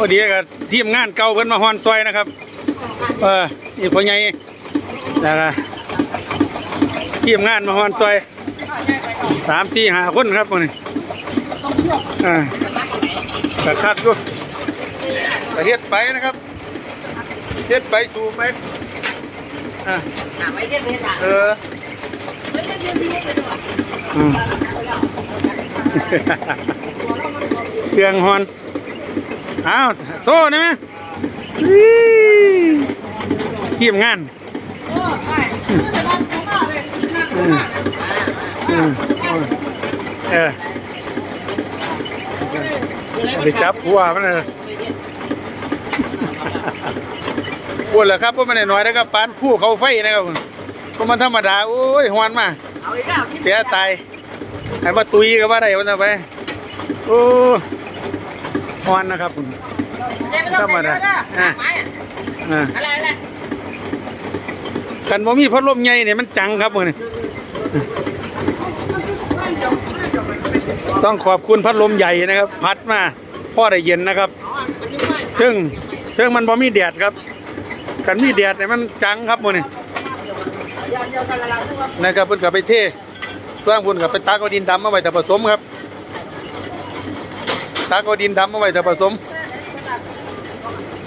อ้ดีกับทีมงานเก่าเพิ่นมาฮอนซอยนะครับ เออนี่พ่อใหญ่นะครับทีมงานมาฮอนซอยสามสี่ห้าคนครับวันนี้อ่ากระคักด้วยกระเทียดไปนะครับเทียดไปสู่ไปอ่าหาไม่ได้เป็นหาเออไม่ได้เป็นที่ไม่ได้ด้วยอืมเครื่องฮอน อ้าวโซ่ได้ไหมอี้ทีมงานอืมอืมเออไปจับหัวมันเลยปวดเหรอครับเพราะมันน้อยๆนะครับปานผู้เขาไฟนะครับก็มันธรรมดาโอ้ยหวนมาเอาอีกแล้วเสียตายไอ้มาตุยก็ว่าได้วันต่อไปโอ้ ฮอนนะครับผมเดี๋ยวไม่ต้องเสียเยอะนะหาไม้อะอ่าอะไรอะไรกันบ่มีพัดลมใหญ่เนี่ยมันจังครับมือนี่ต้องขอบคุณพัดลมใหญ่นะครับ พัดมาพ่อได้เย็นนะครับอ๋อมันยุ่งมากซึ่งซึ่งมันบ่มีแดดครับ กันมีแดดเนี่ยมันจังครับมือนี่เดียวเดียวกันละละทุกคนนะครับเพิ่นกับไปเทเพื่อนพุ่นกับไปตักเอาดินดำมาไว้แต่ผสมครับ ตักเอาดินดำมาไว้แต่ผสม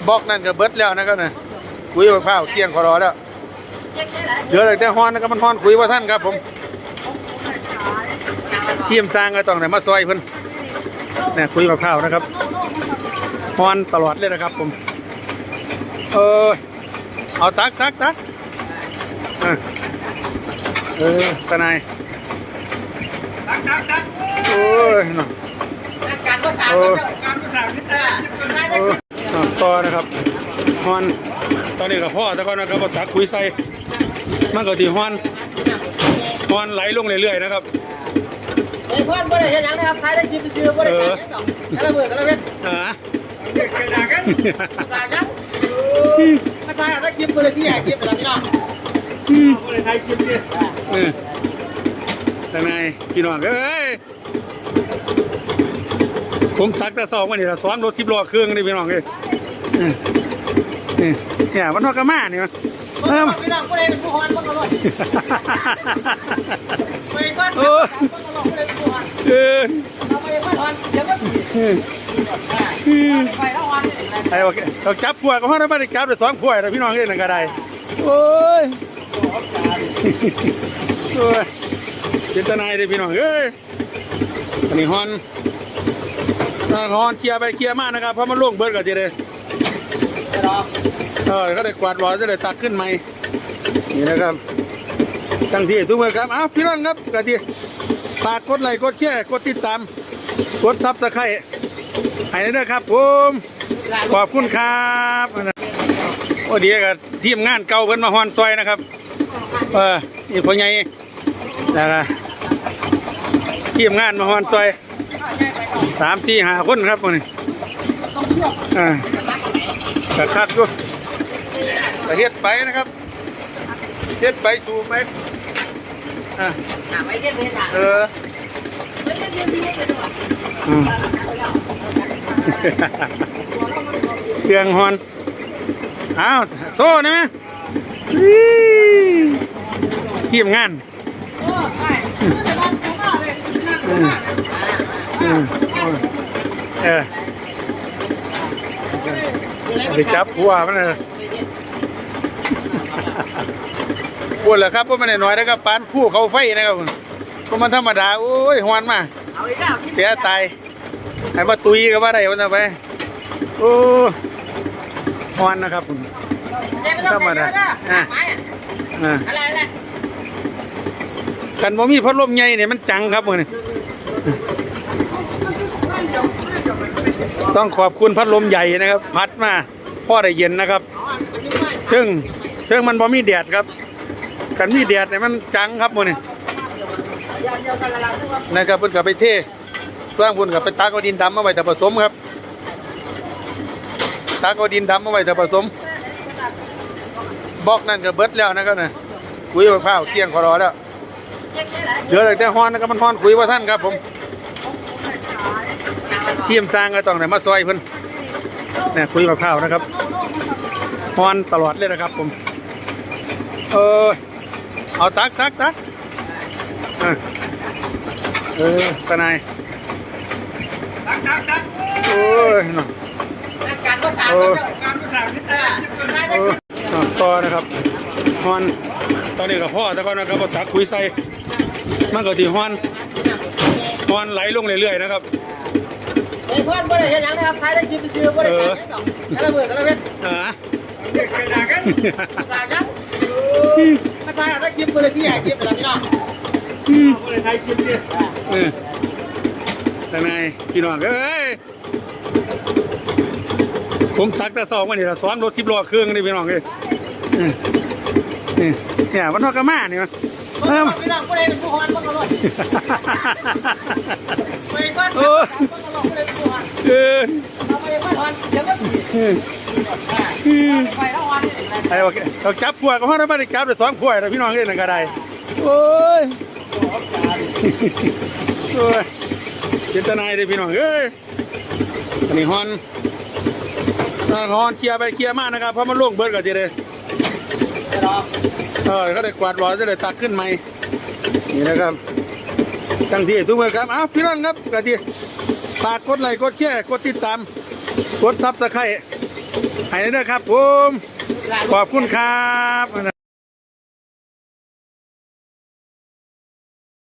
บอกนั่นก็เบิดแล้วนะครับนะคุยมะพร้าวเที่ยงขอรอแล้วเจ๊กได้ไหนเหลือแต่แต่ฮ้อนนะครับมันฮ้อนคุยว่าท่านครับผมทีมสร้างก็ต้องได้มาซอยเพิ่นเนี่ยคุยมะพร้าวนะครับฮ้อนตลอดเลยนะครับผมเออเอาตักตักตักอะเออตานายตักตักตักโอ้ยเนาะ นักการภาษาการภาษาพิจารณาเอออะต่อนะครับฮอนตอนนี้กับพ่อแต่ก่อนนะครับก็ตักคุยใส่มันก็ที่ฮอนฮอนไหลลงเรื่อยๆนะครับเฮ้ยเพื่อนบ่ได้เห็นยังนะครับท้ายได้กินไปซื้อบ่ได้ใส่ยังดอกกระเบิดกระเบิดอ่าเด็กกระดากันกระดากันมาทายถ้ากินบ่ได้สิแย่กินไปแล้วพี่น้องบ่ได้ทายกินดิเออแต่นายพี่น้องเอ้ย ผมตักแต่สองวันนี้ละซ้อนรถสิบล้อเครื่องนี่พี่น้องเอ้ยเออเออเนี่ยมันทอกกระมาเนี่ยมันเออพี่น้องบ่ได้เป็นผู้ฮอนบ่กระโดดไปก่อนโอ้บ่กระโดดบ่ได้เป็นผู้ฮอนเออเอาไปฮอนเดี๋ยวก็เออเออไปแล้วฮอนนี่แหละไอ้โอเคเราจับพวกก็เพราะเราไม่ได้จับแต่สองพวกแต่พี่น้องเล่นนั่นก็ได้โอ้ยโอ้ยเจตนายเลยพี่น้องเอ้ยอันนี้ฮอน อ่าฮอนเคลียร์ไปเคลียร์มากนะครับเพราะมันล่วงเบิดกันทีเลยเออก็ได้กวาดวอจะได้ตักขึ้นใหม่นี่นะครับตั้งสี่ซุ้มเลยครับอ้าวพี่น้องครับกะทีฝากกดไลค์กดแชร์กดติดตาม กดซับสไครต์ให้ด้วยครับผมขอบคุณครับโอ้ดีกับทีมงานเก่าเพิ่นมาฮอนซอยนะครับเออนี่พ่อใหญ่นะครับทีมงานมาฮอนซอย สามสี่ห้าคนครับวันนี้อ่ากระคักด้วยกระเทียดไปนะครับเทียดไปสู่ไปอ่าหาไม่ได้เป็นหาเออไม่ได้เป็นที่ไม่ได้ด้วยอืมเครื่องฮอนอ้าวโซ่ได้ไหมอี้ทีมงาน อืมอืม เออไปจับหัวมันเลยปวดเหรอครับเพราะมันน้อยๆนะครับปานผู้เขาไฟนะครับก็มันธรรมดาโอ้ยหวนมาเอาอีกแล้วเสียตายไอ้มาตุยก็ว่าได้วันต่อไปโอ้ฮอนนะครับผมเดี๋ยวไม่ต้องเสียเยอะนะหาไม้อะอ่าอะไรอะไรกันบ่มีพัดลมใหญ่เนี่ยมันจังครับมือนี่ ต้องขอบคุณพัดลมใหญ่นะครับ พัดมาพ่อได้เย็นนะครับ ซึ่งซึ่งมันบ่มีแดดครับกันมีแดดเนี่ยมันจังครับมือนี่นะครับเพิ่นกับไปเทเพื่อนพุ่นกับไปตักเอาดินดำมาไว้แต่ผสมครับตักเอาดินดำมาไว้แต่ผสมบอกนั่นก็เบิดแล้วนะครับนะคุยมะพร้าวเที่ยงขอรอแล้วเจ๊กได้ไหนเหลือแต่ฮอนนะครับมันฮ้อนคุยว่าท่านครับผม ทีมสร้างก็ต้องได้มาซอยเพิ่นเนี่ยคุยกับข้าวนะครับฮอนตลอดเลยนะครับ ผมเออเอาตักตักตักอะเออตาไหนตักตักตักโอ้ยเนาะการภาษาการภาษาพิจารณาได้เออต่อนะครับฮอนตอนนี้กับพ่อแต่ก่อนนะครับเอาตักคุยใส่มันก็ที่ฮอนฮอนไหลลงเรื่อยๆนะครับ อ้เพื่อนบ่ได้เห็นยังนะครับท้ายได้กินไปซื้อบ่ได้ใส่ยังดอกแต่ละเบื่อแต่ละเว้นอ่าเด็กกันกันต่ากันมาทายถ้ากินบ่ได้สิแย่กินไปแล้วพี่น้องบ่ได้ทายกินดิเออตาไหนายพี่น้องเอ้ยผมตักแต่สองวันนี้ละซ้อมรถสิบล้อเครื่องนี่พี่น้องเลย ออเออเนี่ยมันทอกกระมานี่มันเออพี่น้องบ่ได้เป็นผู้ฮอนบ่ก็รอดไปบ้านโอ้บ่ก็รอดบ่ได้เป็นผู้ฮอนเออเอาไปบ้านฮอนเดี๋ยวก็เออเออไปแล้วฮอนไอ้โอเคเราจับพวกก็เพราะเราไม่ได้จับแต่สองพวกแต่พี่น้องเล่นนั่นก็ได้โอ้ยโอ้ยเจตนายเลยพี่น้องเอ้ยอันนี้ฮอนอ่าฮอนเคลียร์ไปเคลียร์มานะครับเพราะมันล่วงเบิดกันทีเลย เออก็ได้กวาดบอจะได้ตักขึ้นใหม่นี่นะครับตั้งสี่สุ้มเลยครับอ้าวพี่น้องครับกะทีฝากกดไลค์กดแชร์กดติดตาม กดซับสไครต์ให้ด้วยนะครับผมขอบคุณครับ